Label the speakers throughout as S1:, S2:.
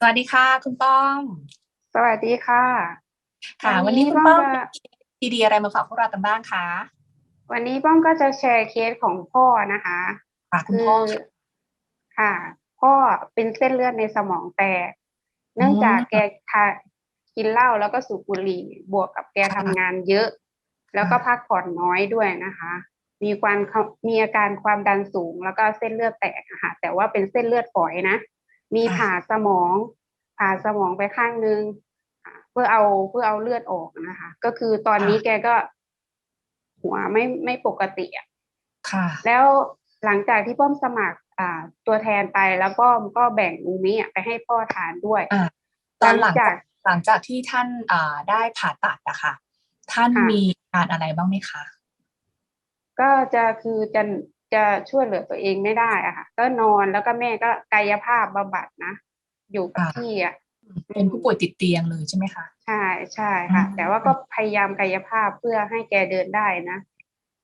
S1: สวัสดีค่ะ คุณป้อม
S2: สวัสดีค่ะ
S1: ค่ะ
S2: วั
S1: วัน
S2: นนี้
S1: นี้คุณป้อม
S2: ป้อมจะ
S1: มีดีอะไรมาฝากพวกเรากันบ้างคะ
S2: วันนี้ป้อมก็จะแชร์เคสของพ่อนะคะ
S1: ค่ะคุณ
S2: คื
S1: พ่อ
S2: ค่ะ พ่อเป็นเส้นเลือดในสมองแตก เนื่องจากแกทากินเหล้าแล้วก็สูบบุหรี่ บวกกับแกทำงานเยอะ แล้วก็พักผ่อนน้อยด้วยนะคะ มีความมีอาการความดันสูง แล้วก็เส้นเลือดแตกอะค่ะ แต่ว่าเป็นเส้นเลือดฝอยนะ มีผ่าสมองผ่าสมองไปข้างนึงอ่าเพื่อเอาเพื่อเอาเลือดออกนะคะ ก็คือตอนนี้แกก็ หัวไม่ไม่ปกติอะ
S1: ค่ะ
S2: แล้วหลังจากที่ป้อมสมัคร อ่า ตัวแทนไปแล้วป้อมก็แบ่งอูมิอะไปให้พ่อทานด้วย
S1: อ่าตอนหลัง
S2: จา
S1: จากกหลังจากที่ท่านอ่าได้ผ่าตัดอะค่ะ ท่าน
S2: ค่ะ
S1: มีอาการอะไรบ้างไหมคะ
S2: ก็จะคือจะ จะช่วยเหลือตัวเองไม่ได้อะค่ะ ก็นอนแล้วก็แม่ก็กายภาพบำบัดนะ อยู่กับ
S1: ค่ะ
S2: ที่อะ
S1: เป็นผู้ป่วยติดเตียงเลยใช่ไหมคะ
S2: ใช่ใช่ค่ะ
S1: อืม
S2: แต่ว่าก็พยายามกายภาพเพื่อให้แกเดินได้นะ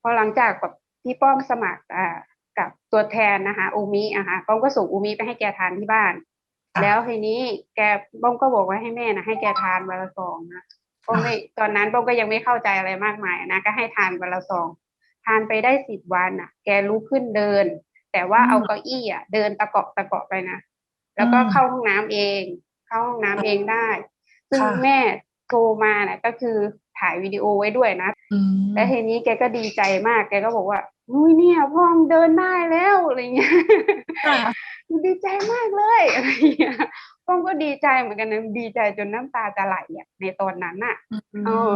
S2: พอหลังจากแบบที่ป้อมสมัครอ่ากับตัวแทนนะคะอูมิอะค่ะป้อมก็ส่งอูมิไปให้แกทานที่บ้าน
S1: ค่ะ
S2: แล้วทีนี้แกป้อมก็บอกว่าให้แม่นะให้แกทานวันละซองนะป้อมไม่ตอนนั้นป้อมก็ยังไม่เข้าใจอะไรมากมายนะก็ให้ทานวันละซอง ทานไปได้สิบวันอะ แกลุกขึ้นเดิน แต่ว่า
S1: อืม
S2: เอาเก้าอี้อะ เดินตะเกาะตะเกาะไปนะแล้วก็
S1: อืม
S2: เข้าห้องน้ำเอง เข้าห้องน้ำเองได้ ซึ่ง
S1: ค่ะ
S2: แม่โทรมาน่ะ ก็คือถ่ายวิดีโอไว้ด้วยนะ
S1: อืม
S2: แล้วทีนี้แกก็ดีใจมาก แกก็บอกว่าอุ้ยเนี่ยพ่อมงเดินได้แล้วอะไรเงี้ย
S1: ค่ะ
S2: ดีใจมากเลยอะไรเงี้ยป้อมก็ดีใจเหมือนกันนะดีใจจนน้ำตาจะไหลอะในตอนนั้นน่ะเออ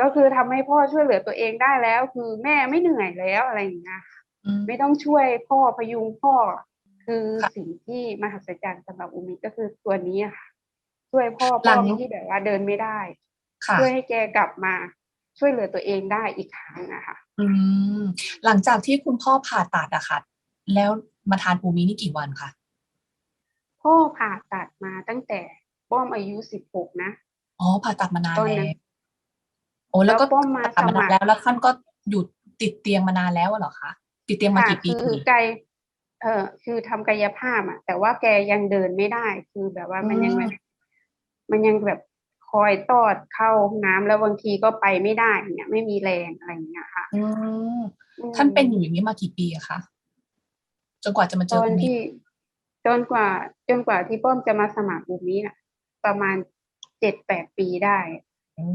S2: ก็คือทำให้พ่อช่วยเหลือตัวเองได้แล้ว คือแม่ไม่เหนื่อยแล้วอะไรอย่างเงี้ย
S1: ม
S2: ไม่ต้องช่วยพ่อพยุงพ่อ คือ
S1: ค่ะ
S2: สิ่งที่มหัศจรรย์สำหรับอุมิก็คือตัวนี้อะค่ะ ช่วยพ่อ
S1: หลั
S2: พ่องที่แบบว่าเดินไม่ได้
S1: ค่ะ
S2: ช่วยให้แกกลับมาช่วยเหลือตัวเองได้อีกครั้งอะค่ะ
S1: อืมหลังจากที่คุณพ่อผ่าตัดอะค่ะ แล้วมาทานอูมินี่กี่วันคะ
S2: พ่อผ่าตัดมาตั้งแต่ป้อมอายุสิบหกนะ
S1: อ๋อผ่าตัดมานาน
S2: ตอนนั้
S1: แล้ว
S2: น
S1: โอ้แล้วก็
S2: แล้วป้อมมา
S1: ผ่าตัดมานาน
S2: สมัคร
S1: แล้วแล้วท่านก็อยู่ติดเตียงมานานแล้วอะเหรอคะติดเตียงมา
S2: ค่ะ
S1: กี่ปี
S2: คือไกลเอ่อคือทำกายภาพอะแต่ว่าแกยังเดินไม่ได้ คือแบบว่ามันยังแบบมันยังแบบคอยตอดเข้าห้องน้ำแล้วบางทีก็ไปไม่ได้เนี่ย ไม่มีแรงอะไรอย่างเงี้ยค่ะ
S1: อืม
S2: อืม
S1: ท่านเป็นอยู่อย่างนี้มากี่ปีอะคะจนกว่าจะมาเจ
S2: ต
S1: อ
S2: อน
S1: คุณมิ
S2: ที่จนกว่า จนกว่าที่ป้อมจะมาสมัครบุนี้น่ะประมาณเจ็ดแปดปีได้
S1: โอ้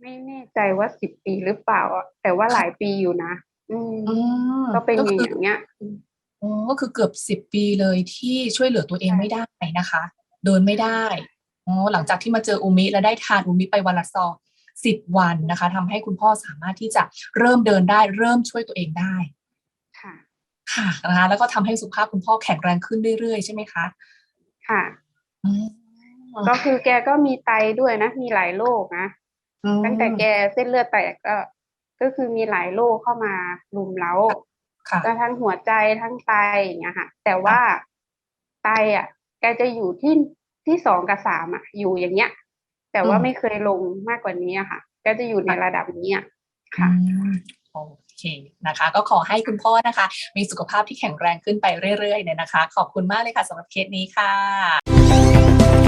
S2: ไม่แน่ใจว่าสิบปีหรือเปล่าอะแต่ว่าหลายปีอยู่นะ อืม
S1: อืม
S2: ก็เป็น
S1: ก็
S2: อยู่
S1: คือ
S2: อย่างเงี้ย
S1: อ๋อก็คือเกือบสิบปีเลยที่ช่วยเหลือตัวเอง
S2: ใช่
S1: ไม่ได้นะคะ เดินไม่ได้อ๋อหลังจากที่มาเจออูมิแล้วได้ทานอูมิไปวันละซองสิบวันนะคะทำให้คุณพ่อสามารถที่จะเริ่มเดินได้ เริ่มช่วยตัวเองได้
S2: ค่ะ
S1: ค่ะนะคะแล้วก็ทำให้สุขภาพคุณพ่อแข็งแรงขึ้นเรื่อยๆ ใช่ไหมคะ
S2: ค่ะ
S1: อืม
S2: ก็คือแกก็มีไตด้วยนะ มีหลายโรคนะ
S1: อืม
S2: ตั้งแต่แกเส้นเลือดแตกก็ ก็คือมีหลายโรคเข้ามารุมเร้า
S1: ค่ะ
S2: ก็ทั้งหัวใจทั้งไตอย่างเงี้ยค่ะ แต่ว่าไตอะ แกจะอยู่ที่ที่สองกับสามอะ อยู่อย่างเงี้ย แต่ว่า
S1: อืม
S2: ไม่เคยลงมากกว่านี้อะค่ะก็จะอยู่ในระดับนี้อะ
S1: อื
S2: ค่ะ
S1: มโอเคนะคะ ก็ขอให้คุณพ่อนะคะ มีสุขภาพที่แข็งแรงขึ้นไปเรื่อยๆเนี่ยนะคะ ขอบคุณมากเลยค่ะสำหรับเคสนี้ค่ะ